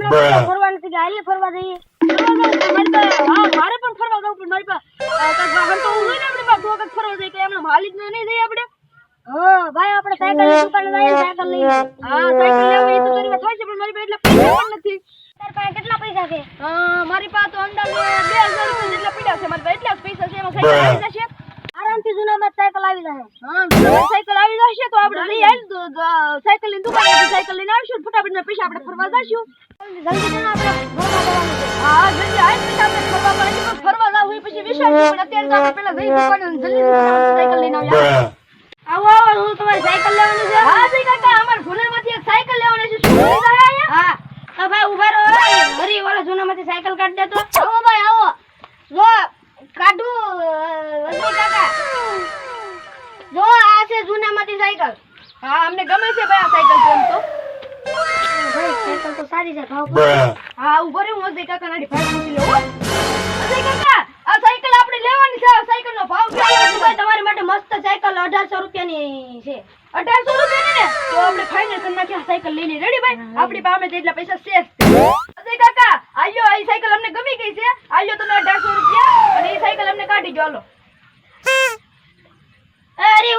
ફરવા નથી ગયા હાલીએ ફરવા જઈએ. મારી હા પણ ફરવા જવું પણ મારી પાસે વાહન તો હોય ને આપણી પાસે તો કાંઈક ફરવા જઈએ કે એમને માલિક ને નહીં જઈએ આપણે. હા ભાઈ આપણે સાયકલની દુકાને જઈએ સાયકલ લઈને હા સાયકલ લેવી તો તારી થાય છે પણ મારી પાસે એટલા પૈસા પણ નથી. તારી પાસે કેટલા પૈસા છે? મારી પાસે તો અંદાજે બે હજાર રૂપિયા જેટલા પડ્યા છે મારી પાસે એટલા જ પૈસા છે એમાં સાયકલ આવી જશે. આરામથી જુના સાયકલ આવી જશે. હા સાયકલ આપણે લઈ તો સાયકલની દુકાને સાયકલ લઈને આવીશું ફટાફટ ના પૈસા આપણે ફરવા જશું. જલ્દી જલ્દી આપણે ફરવા જવાનું છે. હા જલ્દી આવી પૈસા આપણે ફરવા પડે છે ફરવા જવું હોય પછી વિશાળ પણ અત્યારે તો આપણે પેલા જઈ દુકાને જલ્દી સાયકલ લઈને આવ્યા આવો આવો હું તમારી સાયકલ લેવાની છે. હા જઈ કાકા અમાર ભૂલેમાંથી એક સાયકલ લેવાની છે શું લઈ હા તો ભાઈ ઊભા રહો હરી વાળા જૂનામાંથી સાયકલ કાઢ દેતો આવો ભાઈ આવો. જો કાઢું કાકા. જો છે જૂનામાંથી સાયકલ. હા અમને ગમે છે ભાઈ આ સાયકલ તો એમ તો. ભાઈ સાયકલ તો સારી છે ભાવ હા ઊભો રહ્યો હું અજય કાકા નાડી ભાઈ પૂછી લઉં. અજય કાકા આ સાયકલ આપણે લેવાની છે આ સાયકલ નો ભાવ ભાઈ તમારી માટે મસ્ત સાયકલ અઢારસો રૂપિયાની છે. અઢારસો રૂપિયાની ને? તો આપણે ફાઇનલ કરી આ સાયકલ લઈ રેડી ભાઈ? આપણી પાસે જેટલા પૈસા છે અજય કાકા આયો આ સાયકલ અમને ગમી ગઈ છે? આયો તમે અઢારસો રૂપિયા અને એ સાયકલ અમને કાઢી જો હાલો.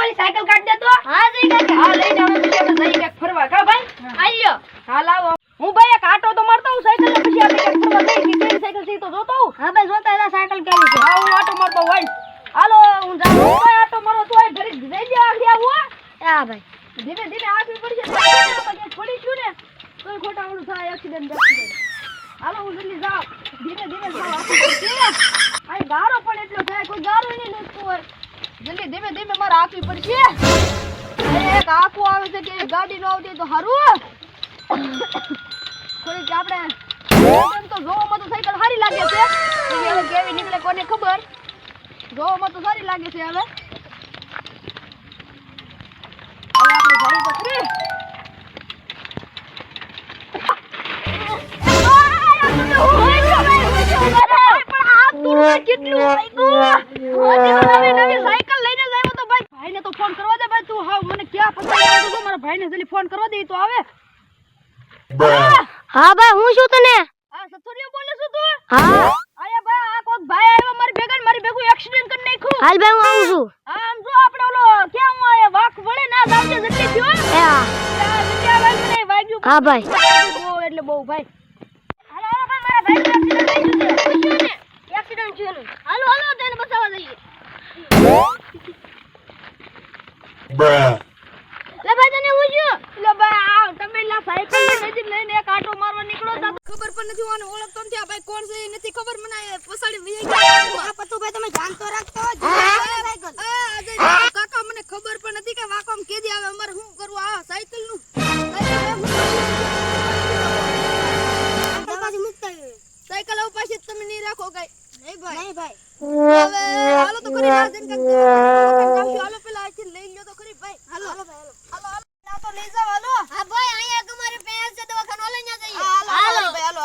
ઓલી સાયકલ કાઢ દે તો? હા જઈ કાકા હા લઈને હવે પછી આપણે જઈએ ક્યાંક ફરવા. કા ભાઈ? આલ્યો હા લાવો. હું ભાઈ એક આટો તો મારતો હું સાયકલ પછી આપણે ક્યાંક ફરવા જઈએ કેવી સાયકલ છે તો જોતો હું હા ભાઈ જોતા હતા સાયકલ કેવી છે. હા હું આટો મારતો હોય. હાલો હું જાઉં. ભાઈ આટો મારો તો હોય ઘરે જઈ દે આગળ આવું હો. ભાઈ. ધીમે ધીમે આગળ પડશે પછી પડીશું ને કોઈ ખોટા ઓલું થાય એક્સિડન્ટ એક્સિડન્ટ હાલો હું જલ્દી જાઉં. ધીમે ધીમે જાઉં. આખી પડશે આ ગારો પણ એટલો થાય કોઈ ગારો નહીં લૂટતું હોય. જલ્દી, ધીમે ધીમે, મારે આંકવી પડશે. એક આખું આવે છે કે ગાડી નો આવતી તો હારું થોડીક આપણે તો જોવામાં તો સાયકલ સારી લાગે છે. કેવી, નીકળે કોને ખબર? જોવામાં તો સારી લાગે છે હવે. તું હાવ મને ક્યાં ગયો તો મારા ભાઈને જલ્દી ફોન કરવા દે તો આવે. હા. ભાઈ હું શું તને? આ સથુરિયો બોલે છું તું? હા. આયા ભાઈ આ કોક ભાઈ આવ્યો મારી ભેગા ને મારી ભેગું એક્સિડન્ટ કરી નાખ્યું. હાલ ભાઈ હું આવું છું. આમ જો આપણે ઓલો ક્યાં હું આયા? વાક વળે ના દાવજે જલ્દી થયો એ હા. આ ભાઈ મને વાગ્યું. હા ભાઈ. બહુ એટલે બહુ ભાઈ. હાલો હાલો ભાઈ મારા ભાઈ એક્સિડન્ટ થઈ ગયું છે. એક્સિડન્ટ થયો હાલો હાલો તેને બચાવવા જઈએ. Bruh, લે તને હું છું? લે ભાઈ તમે લા સાયકલ નજીક લઈને એક આટો મારવા નીકળો તો. ખબર પણ નથી આને ઓળખતો નથી. આ ભાઈ કોણ છે એ નથી ખબર મને. પસાડી વહી ગયા આ પતુ તમે જાણ તો રાખતો સાયકલ આ કાકા મને ખબર પણ નથી કે વાકોમ કેદી આવે અમારે શું કરવું? આ સાયકલનું? સાયકલ હવે પાછી તમે નહીં રાખો કઈ. નહીં ભાઈ. નહીં ભાઈ. હવે હાલો તો ખરી રાત જઈને કંઈક હાલો.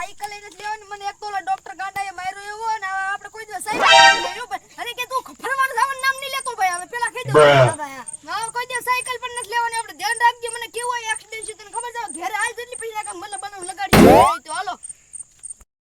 સાયકલ લઈને જ ને મને એક તો ડોક્ટર ગાંડાએ માર્યો એવો ને આપણે કોઈ દિવસ સાયકલ નહીં લેવી અરે કે તું ફરવાનું જવાનું નામ નહીં લેતો ભાઈ, હવે પેલા કહી ભાઈ